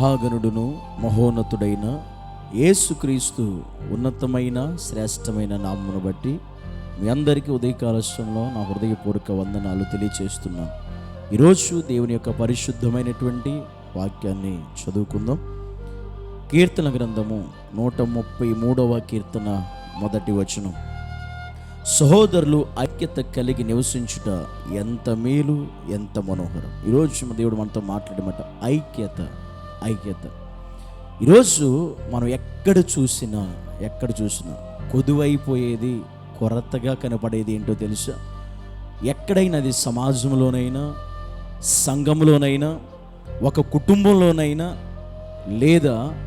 మహాగణుడును మహోన్నతుడైన యేసుక్రీస్తు ఉన్నతమైన శ్రేష్టమైన నామమును బట్టి మీ అందరికీ ఉదయకాలశ్యంలో నా హృదయపూర్వక వందనాలు తెలియచేస్తున్నాను ఈరోజు దేవుని యొక్క పరిశుద్ధమైనటువంటి వాక్యాన్ని చదువుకుందాం. కీర్తన గ్రంథము నూట ముప్పై మూడవ కీర్తన మొదటి వచనం. సహోదరులు ఐక్యత కలిగి నివసించుట ఎంత మేలు ఎంత మనోహరం. ఈరోజు దేవుడు మనతో మాట్లాడమాట. ఐక్యత. ఐక్యత. ఈరోజు మనం ఎక్కడ చూసినా ఎక్కడ చూసినా కొదువైపోయేది కొరతగా కనపడేది ఏంటో తెలుసా? ఎక్కడైనా అది సమాజంలోనైనా సంఘంలోనైనా ఒక కుటుంబంలోనైనా లేదా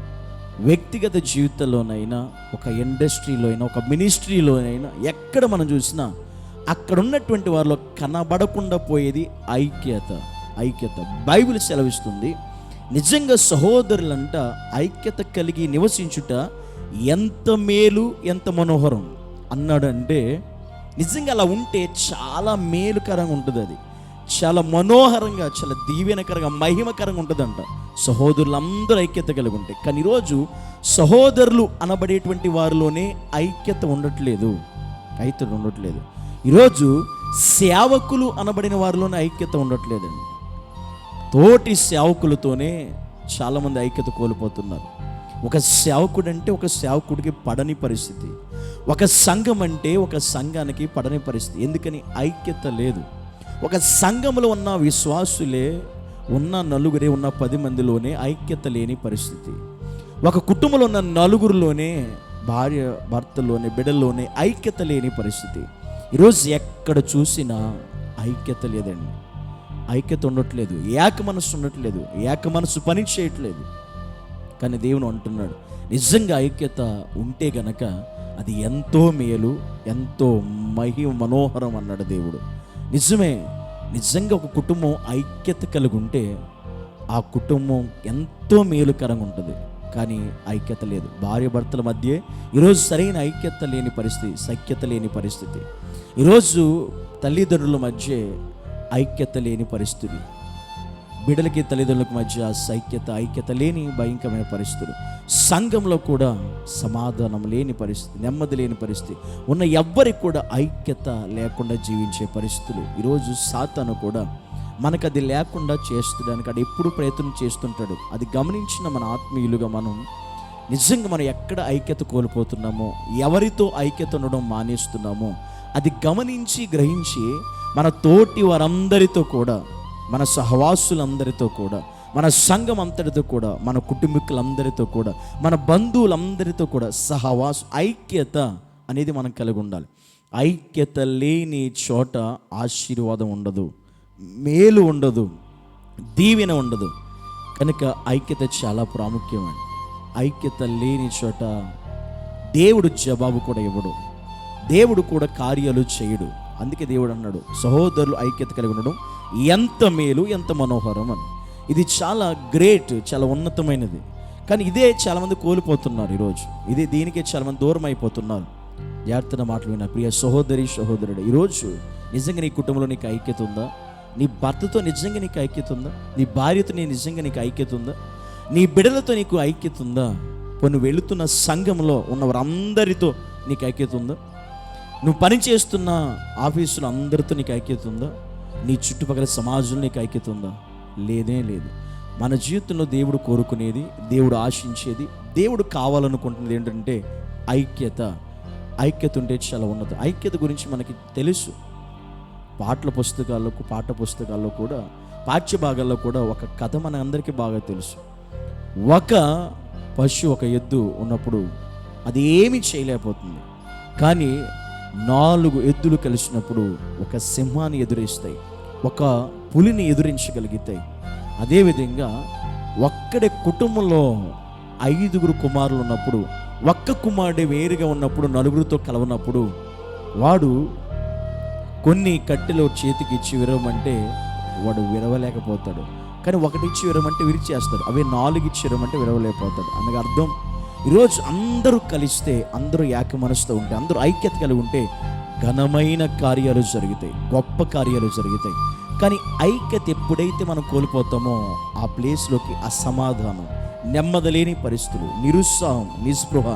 వ్యక్తిగత జీవితంలోనైనా ఒక ఇండస్ట్రీలో అయినా ఒక మినిస్ట్రీలోనైనా ఎక్కడ మనం చూసినా అక్కడ ఉన్నటువంటి వారిలో కనబడకుండా పోయేది ఐక్యత ఐక్యత. బైబిల్ సెలవిస్తుంది నిజంగా సహోదరులంట ఐక్యత కలిగి నివసించుట ఎంత మేలు ఎంత మనోహరం. అన్నాడంటే నిజంగా అలా ఉంటే చాలా మేలుకరంగా ఉంటుంది అది. చాలా మనోహరంగా చాలా దీవెనకరంగా మహిమకరంగా ఉంటుందంట. సహోదరులందరూ ఐక్యత కలిగి ఉంటాయి కానీ ఈరోజు సహోదరులు అనబడేటువంటి వారిలోనే ఐక్యత ఉండట్లేదు. ఐక్యత ఉండట్లేదు. ఈరోజు సేవకులు అనబడిన వారిలోనే ఐక్యత ఉండట్లేదండి. తోటి సేవకులతోనే చాలామంది ఐక్యత కోల్పోతున్నారు. ఒక సేవకుడు అంటే ఒక సేవకుడికి పడని పరిస్థితి. ఒక సంఘం అంటే ఒక సంఘానికి పడని పరిస్థితి. ఎందుకని? ఐక్యత లేదు. ఒక సంఘంలో ఉన్న విశ్వాసులే ఉన్న నలుగురే ఉన్న పది మందిలోనే ఐక్యత లేని పరిస్థితి. ఒక కుటుంబంలో ఉన్న నలుగురిలోనే భార్య భర్తలోనే బిడ్డల్లోనే ఐక్యత లేని పరిస్థితి. ఈరోజు ఎక్కడ చూసినా ఐక్యత లేదండి. ఐక్యత ఉండట్లేదు ఏక మనసు ఉండట్లేదు ఏక మనసు పని చేయట్లేదు. కానీ దేవుని అంటున్నాడు నిజంగా ఐక్యత ఉంటే గనక అది ఎంతో మేలు ఎంతో మహి మనోహరం అన్నాడు దేవుడు. నిజమే నిజంగా ఒక కుటుంబం ఐక్యత కలిగి ఉంటే ఆ కుటుంబం ఎంతో మేలుకరంగా ఉంటుంది. కానీ ఐక్యత లేదు. భార్య భర్తల మధ్య ఈరోజు సరైన ఐక్యత లేని పరిస్థితి సఖ్యత లేని పరిస్థితి. ఈరోజు తల్లిదండ్రుల మధ్య ఐక్యత లేని పరిస్థితి బిడ్డలకి తల్లిదండ్రులకు మధ్య సైక్యత ఐక్యత లేని భయంకరమైన పరిస్థితులు. సంఘంలో కూడా సమాధానం లేని పరిస్థితి నెమ్మది లేని పరిస్థితి. ఉన్న ఎవ్వరికి కూడా ఐక్యత లేకుండా జీవించే పరిస్థితులు. ఈరోజు సాతాను కూడా మనకు అది లేకుండా చేస్తుడానికి అది ఎప్పుడు ప్రయత్నం చేస్తుంటాడు. అది గమనించిన మన ఆత్మీయులుగా మనం నిజంగా మనం ఎక్కడ ఐక్యత కోల్పోతున్నామో ఎవరితో ఐక్యత ఉండడం మానేస్తున్నామో అది గమనించి గ్రహించి మన తోటి వారందరితో కూడా మన సహవాసులందరితో కూడా మన సంఘం అంతటితో కూడా మన కుటుంబీకులందరితో కూడా మన బంధువులందరితో కూడా సహవాస ఐక్యత అనేది మనం కలిగి ఉండాలి. ఐక్యత లేని చోట ఆశీర్వాదం ఉండదు మేలు ఉండదు దీవెన ఉండదు. కనుక ఐక్యత చాలా ప్రాముఖ్యమైన ఐక్యత లేని చోట దేవుడు జవాబు కూడా ఇవ్వడు. దేవుడు కూడా కార్యాలు చేయడు. అందుకే దేవుడు అన్నాడు సహోదరులు ఐక్యత కలిగి ఉండడం ఎంత మేలు ఎంత మనోహరం అని. ఇది చాలా గ్రేట్ చాలా ఉన్నతమైనది. కానీ ఇదే చాలామంది కోల్పోతున్నారు ఈరోజు. ఇదే దీనికే చాలామంది దూరం అయిపోతున్నారు జాగ్రత్తగా మాటలు విన్న ప్రియ సహోదరి సహోదరుడు ఈరోజు నిజంగా నీ కుటుంబంలో నీకు ఐక్యత ఉందా? నీ భర్తతో నిజంగా నీకు ఐక్యత ఉందా? నీ భార్యతో నీ నిజంగా నీకు ఐక్యత ఉందా? నీ బిడ్డలతో నీకు ఐక్యత ఉందా? కొన్ని వెళుతున్న సంఘంలో ఉన్న వారందరితో నీకు ఐక్యత ఉందా? నువ్వు పని చేస్తున్న ఆఫీసులో అందరితో నీకు ఐక్యత ఉందా? నీ చుట్టుపక్కల సమాజంలో నీకు ఐక్యత ఉందా? లేదే లేదు. మన జీవితంలో దేవుడు కోరుకునేది దేవుడు ఆశించేది దేవుడు కావాలనుకుంటున్నది ఏంటంటే ఐక్యత. ఐక్యత ఉంటే చాలా ఉన్నది. ఐక్యత గురించి మనకి తెలుసు. పాటల పుస్తకాల్లో పాఠ పుస్తకాల్లో కూడా పాఠ్య భాగాల్లో కూడా ఒక కథ మన అందరికీ బాగా తెలుసు. ఒక పశు ఒక ఎద్దు ఉన్నప్పుడు అది ఏమీ చేయలేకపోతుంది. కానీ నాలుగు ఎద్దులు కలిసినప్పుడు ఒక సింహాన్ని ఎదురేస్తాయి ఒక పులిని ఎదురించగలిగితాయి అదేవిధంగా ఒక్కడే కుటుంబంలో ఐదుగురు కుమారులు ఉన్నప్పుడు ఒక్క కుమారుడే వేరుగా ఉన్నప్పుడు నలుగురితో కలవనప్పుడు వాడు కొన్ని కట్టెలు చేతికి ఇచ్చి విరవమంటే వాడు విరవలేకపోతాడు. కానీ ఒకటి ఇచ్చి విరవమంటే విరిచేస్తాడు. అవి నాలుగు ఇచ్చి విరవమంటే విరవలేకపోతాడు. అందుకే అర్థం ఈరోజు అందరూ కలిస్తే అందరూ ఏక మనసుతో ఉంటే అందరూ ఐక్యత కలిగి ఉంటే ఘనమైన కార్యాలు జరుగుతాయి గొప్ప కార్యాలు జరుగుతాయి. కానీ ఐక్యత ఎప్పుడైతే మనం కోల్పోతామో ఆ ప్లేస్లోకి అసమాధానం నెమ్మదలేని పరిస్థితులు నిరుత్సాహం నిస్పృహ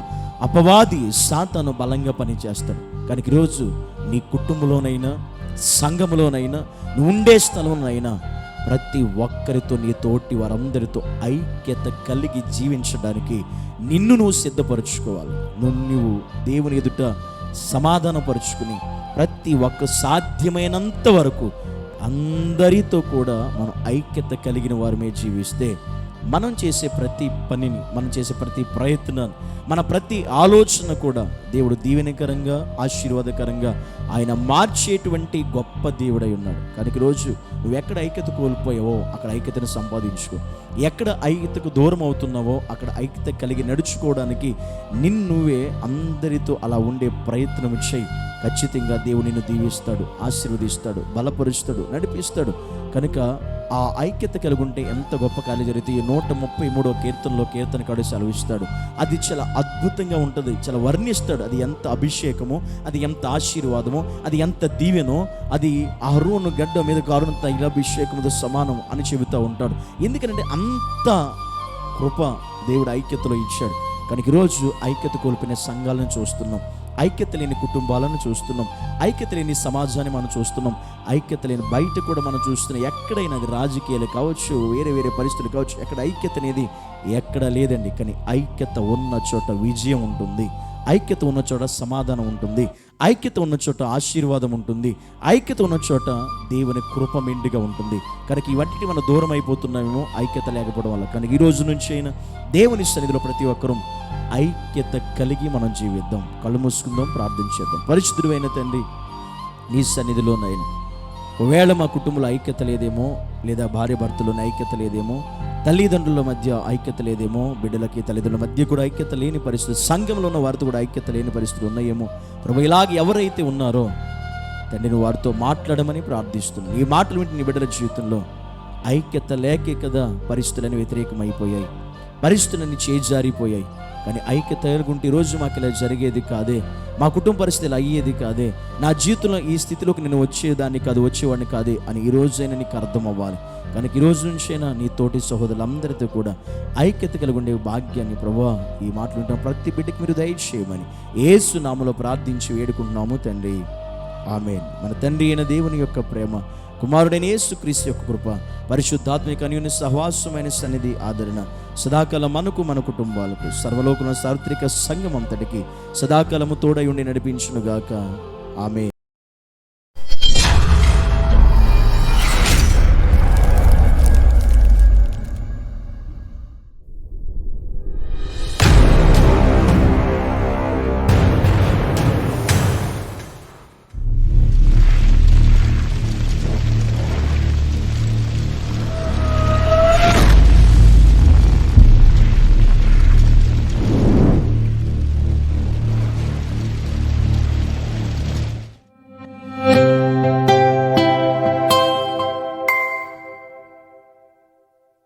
అపవాది సాతను బలంగా పనిచేస్తాడు కానీ ఈరోజు నీ కుటుంబంలోనైనా సంఘంలోనైనా నువ్వు ఉండే స్థలంలోనైనా ప్రతి ఒక్కరితో నీ తోటి వారందరితో ఐక్యత కలిగి జీవించడానికి నిన్ను నువ్వు సిద్ధపరచుకోవాలి. నువ్వు నువ్వు దేవుని ఎదుట సమాధానపరుచుకుని ప్రతి ఒక్క సాధ్యమైనంత వరకు అందరితో కూడా మనం ఐక్యత కలిగిన వారమే జీవిస్తే మనం చేసే ప్రతి పనిని మనం చేసే ప్రతి ప్రయత్నాన్ని మన ప్రతి ఆలోచన కూడా దేవుడు దీవెనకరంగా ఆశీర్వాదకరంగా ఆయన మార్చేటువంటి గొప్ప దేవుడై ఉన్నాడు. కనుక ఈరోజు నువ్వు ఎక్కడ ఐక్యత కోల్పోయావో అక్కడ ఐక్యతను సంపాదించుకో. ఎక్కడ ఐక్యతకు దూరం అవుతున్నావో అక్కడ ఐక్యత కలిగి నడుచుకోవడానికి నిన్నువే అందరితో అలా ఉండే ప్రయత్నం చేయి. ఖచ్చితంగా దేవుడు నిన్ను దీవిస్తాడు ఆశీర్వదిస్తాడు బలపరుస్తాడు నడిపిస్తాడు. కనుక ఆ ఐక్యత కలిగి ఉంటే ఎంత గొప్ప కార్యం జరిగితే ఈ నూట ముప్పై మూడో కీర్తనలో కీర్తనకాడు సెలవిస్తాడు. అది చాలా అద్భుతంగా ఉంటుంది చాలా వర్ణిస్తాడు. అది ఎంత అభిషేకమో అది ఎంత ఆశీర్వాదమో అది ఎంత దీవెనో అది అరుణు గడ్డ మీద కారుణ తైలాభిషేకముతో సమానం అని చెబుతూ ఉంటాడు. ఎందుకంటే అంత కృప దేవుడు ఐక్యతలో ఇచ్చాడు. కానీ ఈరోజు ఐక్యత కోల్పోయిన సంఘాలను చూస్తున్నాం. ఐక్యత లేని కుటుంబాలను చూస్తున్నాం. ఐక్యత లేని సమాజాన్ని మనం చూస్తున్నాం. ఐక్యత లేని బయట కూడా మనం చూస్తున్నాం. ఎక్కడైనా అది రాజకీయాలు కావచ్చు వేరే వేరే పరిస్థితులు కావచ్చు ఎక్కడ ఐక్యత అనేది ఎక్కడ లేదండి. కానీ ఐక్యత ఉన్న చోట విజయం ఉంటుంది. ఐక్యత ఉన్న చోట సమాధానం ఉంటుంది. ఐక్యత ఉన్న చోట ఆశీర్వాదం ఉంటుంది. ఐక్యత ఉన్న చోట దేవుని కృప మెండుగా ఉంటుంది. కనుక ఇవన్నిటి మనం దూరం అయిపోతున్నామేమో ఐక్యత లేకపోవడం వల్ల. కనుక ఈ రోజు నుంచి అయినా దేవుని సన్నిధిలో ప్రతి ఒక్కరూ ఐక్యత కలిగి మనం జీవిద్దాం. కళ్ళు మూసుకుందాం ప్రార్థించేద్దాం పరిశుద్ధుడు తండ్రి నీ సన్నిధిలోనైనా ఒకవేళ మా కుటుంబంలో ఐక్యత లేదేమో లేదా భార్య భర్తలోని ఐక్యత లేదేమో తల్లిదండ్రుల మధ్య ఐక్యత లేదేమో బిడ్డలకి తల్లిదండ్రుల మధ్య కూడా ఐక్యత లేని పరిస్థితి సంఘంలో ఉన్న వారితో కూడా ఐక్యత లేని పరిస్థితులు ఉన్నాయేమో. ప్రభు ఇలాగ ఎవరైతే ఉన్నారో తండ్రిని వారితో మాట్లాడమని ప్రార్థిస్తున్నాను ఈ మాటలు వింటే నీ బిడ్డల జీవితంలో ఐక్యత లేకే కదా పరిస్థితులని వ్యతిరేకమైపోయాయి. పరిస్థితులన్నీ చేజారిపోయాయి కానీ ఐక్యత ఎలుగుంటే ఈరోజు మాకు ఇలా జరిగేది కాదే మా కుటుంబ పరిస్థితులు అయ్యేది కాదే నా జీవితంలో ఈ స్థితిలోకి నేను వచ్చేదాన్ని కాదు వచ్చేవాడిని కాదే అని ఈ రోజైనా నీకు అర్థం అవ్వాలి కనుక ఈరోజు రోజు నుంచైనా నీ తోటి సహోదరులందరితో కూడా ఐక్యత కలిగి ఉండే భాగ్యాన్ని ప్రభా ఈ మాటలు ఉంటాం ప్రతి బిడ్డకి మీరు దయచేయమని ఏసు నామలో ప్రార్థించి వేడుకుంటున్నాము తండ్రి. ఆమె మన తండ్రి అయిన దేవుని యొక్క ప్రేమ కుమారుడైన యేసుక్రీస్తు యొక్క కృప పరిశుద్ధాత్మిక అన్యుని సహవాసమైన సన్నిధి ఆదరణ సదాకాలం మనకు మన కుటుంబాలకు సర్వలోకుల సార్వత్రిక సంఘం అంతటికి సదాకాలము తోడై ఉండి నడిపించునుగాక. ఆమె